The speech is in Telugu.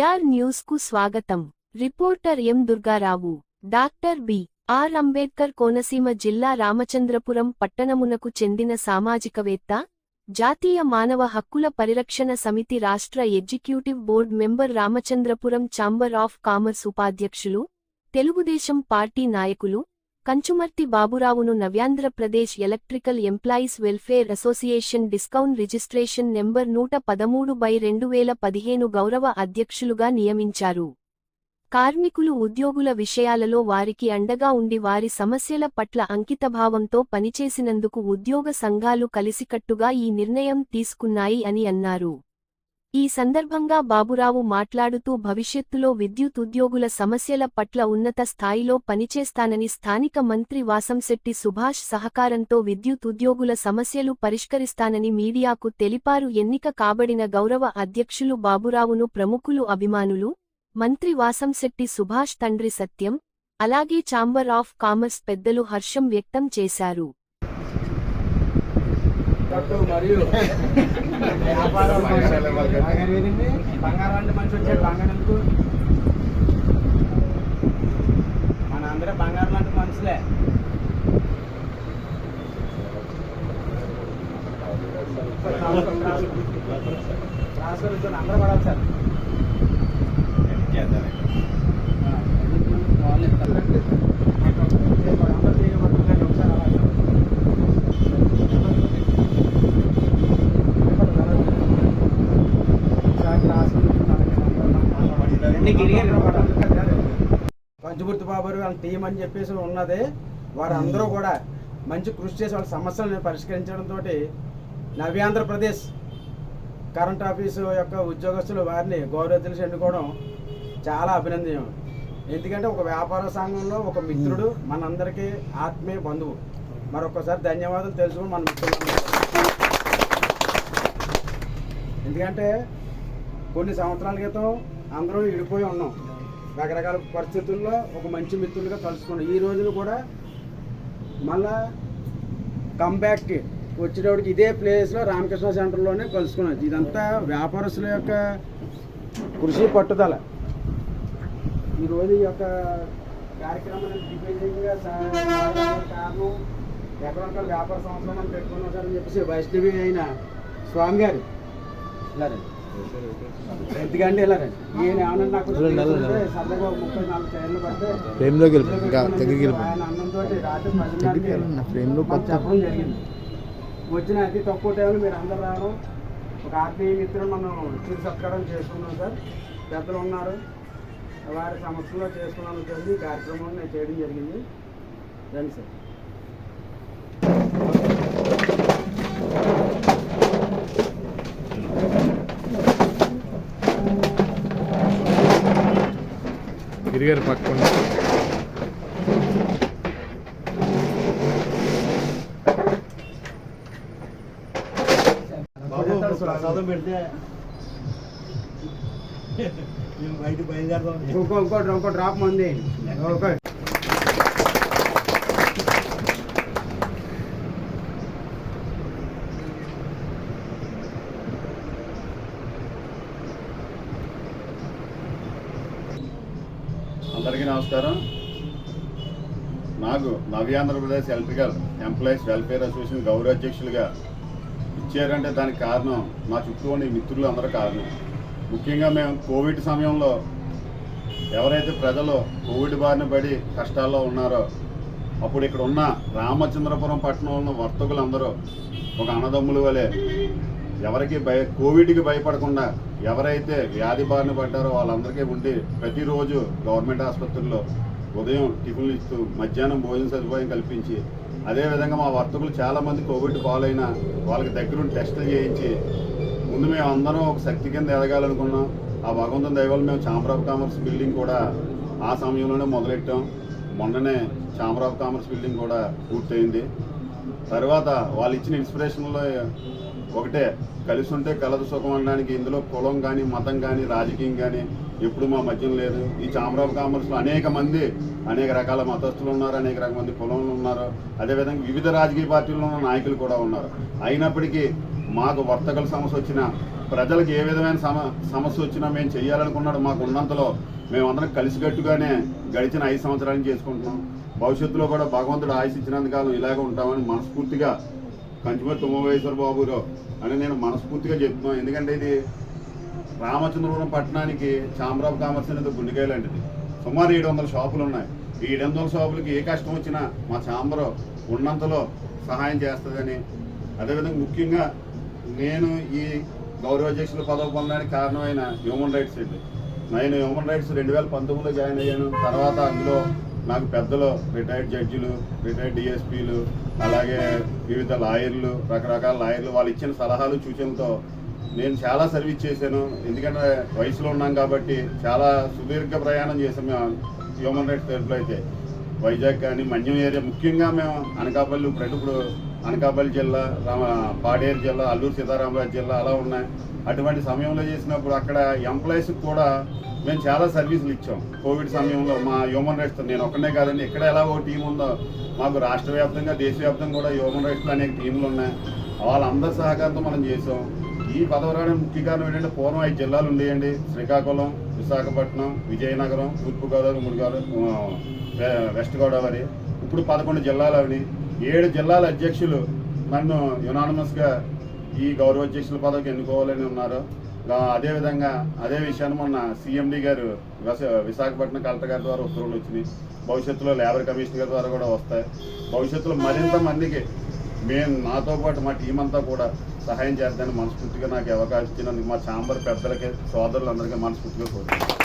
జేఆర్ న్యూస్కు స్వాగతం. Reporter M Durgarao doctor B. R. Ambedkar Konaseema జిల్లా రామచంద్రపురం పట్టణమునకు చెందిన సామాజికవేత్త జాతీయ మానవ హక్కుల పరిరక్షణ సమితి రాష్ట్ర executive board member Ramachandrapuram chamber of commerce ఉపాధ్యక్షులు తెలుగుదేశం పార్టీ నాయకులు Kanchumarthi బాబురావును Navyandhrapradesh electrical employees welfare association discount registration number నూట పదమూడు బై రెండు వేల పదిహేను గౌరవ అధ్యక్షులుగా నియమించారు. కార్మికులు ఉద్యోగుల విషయాలలో వారికి అండగా ఉండి వారి సమస్యల పట్ల అంకితభావంతో పనిచేసినందుకు ఉద్యోగ సంఘాలు కలిసికట్టుగా ఈ నిర్ణయం తీసుకున్నాయి అని అన్నారు. ఈ సందర్భంగా బాబురావు మాట్లాడుతూ భవిష్యత్తులో విద్యుత్ ఉద్యోగుల సమస్యల పట్ల ఉన్నత స్థాయిలో పనిచేస్తానని స్థానిక మంత్రి వాసంశెట్టి సుభాష్ సహకారంతో విద్యుత్ ఉద్యోగుల సమస్యలు పరిష్కరిస్తానని మీడియాకు తెలిపారు. ఎన్నిక కాబడిన గౌరవ అధ్యక్షులు బాబురావును ప్రముఖులు అభిమానులు మంత్రి వాసంశెట్టి సుభాష్ తండ్రి సత్యం అలాగే ఛాంబర్ ఆఫ్ కామర్స్ పెద్దలు హర్షం వ్యక్తం చేశారు. పట్టు మరియు వ్యాపారం బంగారం అంటే మనిషి వచ్చాడు బంగారం ఎందుకు? మన అందరూ బంగారం లాంటి మనుషులే. రాసుకొని అందరూ పడాలి సార్ అందరూ తీయబడుతుంది ఒకసారి అలా పంచమూర్తి బాబు వాళ్ళ టీం అని చెప్పేసి ఉన్నది. వారందరూ కూడా మంచి కృషి చేసి వాళ్ళ సమస్యలను పరిష్కరించడంతో నవ్యాంధ్రప్రదేశ్ కరెంట్ ఆఫీసు యొక్క ఉద్యోగస్తులు వారిని గౌరవతలిసి ఎన్నుకోవడం చాలా అభినందనీయం. ఎందుకంటే ఒక వ్యాపార సంఘంలో ఒక మిత్రుడు మనందరికీ ఆత్మీయ బంధువు. మరొకసారి ధన్యవాదాలు తెలుసుకుని మన మిత్రులు ఎందుకంటే కొన్ని సంవత్సరాల క్రితం అందరూ విడిపోయి ఉన్నాం. రకరకాల పరిస్థితుల్లో ఒక మంచి మిత్రులుగా కలుసుకున్నాం ఈ రోజున కూడా మళ్ళా కంబ్యాక్కి వచ్చేటప్పటికి ఇదే ప్లేస్లో రామకృష్ణ సెంటర్లోనే కలుసుకున్నాం ఇదంతా వ్యాపారస్తుల యొక్క కృషి పట్టుదల. ఈరోజు ఈ యొక్క కార్యక్రమాన్ని దిగ్విజయంగా కారణం ఎక్కడొక్కడ వ్యాపార సంవత్సరం పెట్టుకున్నాం సార్ అని చెప్పేసి వైష్ణవి అయిన స్వామి గారు ఫ్రేమ్లోకి వెళ్ళిపో ఇంకా దగ్గరికి ఫ్రేమ్లో చెప్పడం జరిగింది. వచ్చిన అతి తక్కువ టైంలో మీరు అందరు రావడం ఒక ఆత్మీయ మిత్రులు మనం చిరు సత్కారం చేసుకున్నాం సార్. పెద్దలు ఉన్నారు. వారి సమస్యలో చేసుకున్నాను. ఈ కార్యక్రమం నేను చేయడం జరిగింది. రండి సార్. గిరిగారు పక్కన. బాబు ప్రసాదం పెడితే ఇంకోటి ఇంకో డ్రాప్ మంది. ఓకే నాకు Navyandhrapradesh electrical employees welfare association గౌరవ అధ్యక్షులుగా ఇచ్చారంటే దానికి కారణం మా చుట్టూ ఉన్న మిత్రులు అందరూ కారణం. ముఖ్యంగా మేము కోవిడ్ సమయంలో ఎవరైతే ప్రజలు కోవిడ్ బారిన పడి కష్టాల్లో ఉన్నారో అప్పుడు ఇక్కడ ఉన్న రామచంద్రపురం పట్టణంలో ఉన్న వర్తకులందరూ ఒక అన్నదమ్ములు వలె ఎవరికి భయ కోవిడ్కి భయపడకుండా ఎవరైతే వ్యాధి బారిన పడ్డారో వాళ్ళందరికీ ఉండి ప్రతిరోజు గవర్నమెంట్ ఆసుపత్రుల్లో ఉదయం టిఫిన్లు ఇస్తూ మధ్యాహ్నం భోజన సదుపాయం కల్పించి అదేవిధంగా మా వర్తకులు చాలామంది కోవిడ్ పాలైన వాళ్ళకి దగ్గరుండి టెస్టులు చేయించి ముందు మేము అందరం ఒక శక్తి కింద ఎదగాలనుకున్నాం. ఆ భగవంతుని దయవల్ల మేము ఛాంబర్ ఆఫ్ కామర్స్ బిల్డింగ్ కూడా ఆ సమయంలోనే మొదలెట్టాం. మొన్ననే ఛాంబర్ ఆఫ్ కామర్స్ బిల్డింగ్ కూడా పూర్తయింది. తర్వాత వాళ్ళు ఇచ్చిన ఇన్స్పిరేషన్లో ఒకటే కలిసి ఉంటే కలదు సుఖం అనడానికి ఇందులో కులం కానీ మతం కానీ రాజకీయం కానీ ఎప్పుడు మా మధ్యం లేదు. ఈ ఛాంబర్ కామర్స్లో అనేక మంది అనేక రకాల మతస్థులు ఉన్నారు అనేక రకాల మంది కులంలో ఉన్నారు. అదేవిధంగా వివిధ రాజకీయ పార్టీల్లో ఉన్న నాయకులు కూడా ఉన్నారు. అయినప్పటికీ మాకు వర్తకుల సమస్య వచ్చిన ప్రజలకు ఏ విధమైన సమ సమస్య వచ్చినా మేము చేయాలనుకున్నాడు మాకు ఉన్నంతలో మేమందరం కలిసికట్టుగానే గడిచిన ఐదు సంవత్సరాలు చేసుకుంటున్నాం. భవిష్యత్తులో కూడా భగవంతుడు ఆయుష్ ఇచ్చినంతకాలం ఇలాగే ఉంటామని మనస్ఫూర్తిగా కంచుమతి తుమ్మవేశ్వర బాబురావు అని నేను మనస్ఫూర్తిగా చెప్తున్నాను ఎందుకంటే ఇది రామచంద్రపురం పట్టణానికి చామరాబు కామర్స్ అనేది గుండెకాయ లాంటిది. సుమారు ఏడు వందల షాపులు ఉన్నాయి. ఈ ఏడు వందల షాపులకి ఏ కష్టం వచ్చినా మా చాంబరు ఉన్నంతలో సహాయం చేస్తుందని. అదేవిధంగా ముఖ్యంగా నేను ఈ గౌరవాధ్యక్షుల పదవి పొందడానికి కారణమైన హ్యూమన్ రైట్స్ అండి. నేను హ్యూమన్ రైట్స్ రెండు వేల పంతొమ్మిదిలో జాయిన్ అయ్యాను. తర్వాత అందులో నాకు పెద్దలు రిటైర్డ్ జడ్జిలు రిటైర్డ్ డిఎస్పీలు అలాగే వివిధ లాయర్లు రకరకాల లాయర్లు వాళ్ళు ఇచ్చిన సలహాలు సూచనలతో నేను చాలా సర్వీస్ చేశాను. ఎందుకంటే వయసులో ఉన్నాం కాబట్టి చాలా సుదీర్ఘ ప్రయాణం చేసాం మేము హ్యూమన్ రైట్స్ తరఫులో అయితే. వైజాగ్ కానీ మన్యం ఏరియా ముఖ్యంగా మేము అనకాపల్లి ఇప్పుడు ఇప్పుడు అనకాపల్లి జిల్లా రామ పాడేరు జిల్లా అల్లూరు సీతారామరాజు జిల్లా అలా ఉన్నాయి. అటువంటి సమయంలో చేసినప్పుడు అక్కడ ఎంప్లాయీస్కి కూడా మేము చాలా సర్వీసులు ఇచ్చాం. కోవిడ్ సమయంలో మా హ్యూమన్ రైట్స్ నేను ఒక్కనే కాదండి ఎక్కడ ఎలా ఓ టీం ఉందో మాకు రాష్ట్ర వ్యాప్తంగా దేశవ్యాప్తంగా కూడా హ్యూమన్ రైట్స్లో అనేక టీంలు ఉన్నాయి. వాళ్ళందరి సహకారంతో మనం చేసాం. ఈ పదవరాని ముఖ్య కారణం ఏంటంటే పూర్వం ఐదు జిల్లాలు ఉండేయండి. శ్రీకాకుళం విశాఖపట్నం విజయనగరం తూర్పుగోదావరి ముడిగోదావరి వె- వెస్ట్ గోదావరి. ఇప్పుడు పదకొండు జిల్లాలు అవి. ఏడు జిల్లాల అధ్యక్షులు నన్ను యునానమస్గా ఈ గౌరవ అధ్యక్షుల పదవికి ఎన్నుకోవాలని ఉన్నారు. అదేవిధంగా అదే విషయాన్ని మొన్న సీఎండి గారు విశాఖపట్నం కలెక్టర్ గారి ద్వారా ఉత్తర్వులు వచ్చినాయి. భవిష్యత్తులో లేబర్ కమిషనర్ గారి ద్వారా కూడా వస్తాయి. భవిష్యత్తులో మరింత మందికి మేము నాతో పాటు మా టీం అంతా కూడా సహాయం చేద్దామని మనస్ఫూర్తిగా నాకు అవకాశం ఇచ్చినందుకు మా ఛాంబర్ పెద్దలకి సోదరులందరికీ మనస్ఫూర్తిగా కోరుతున్నాను.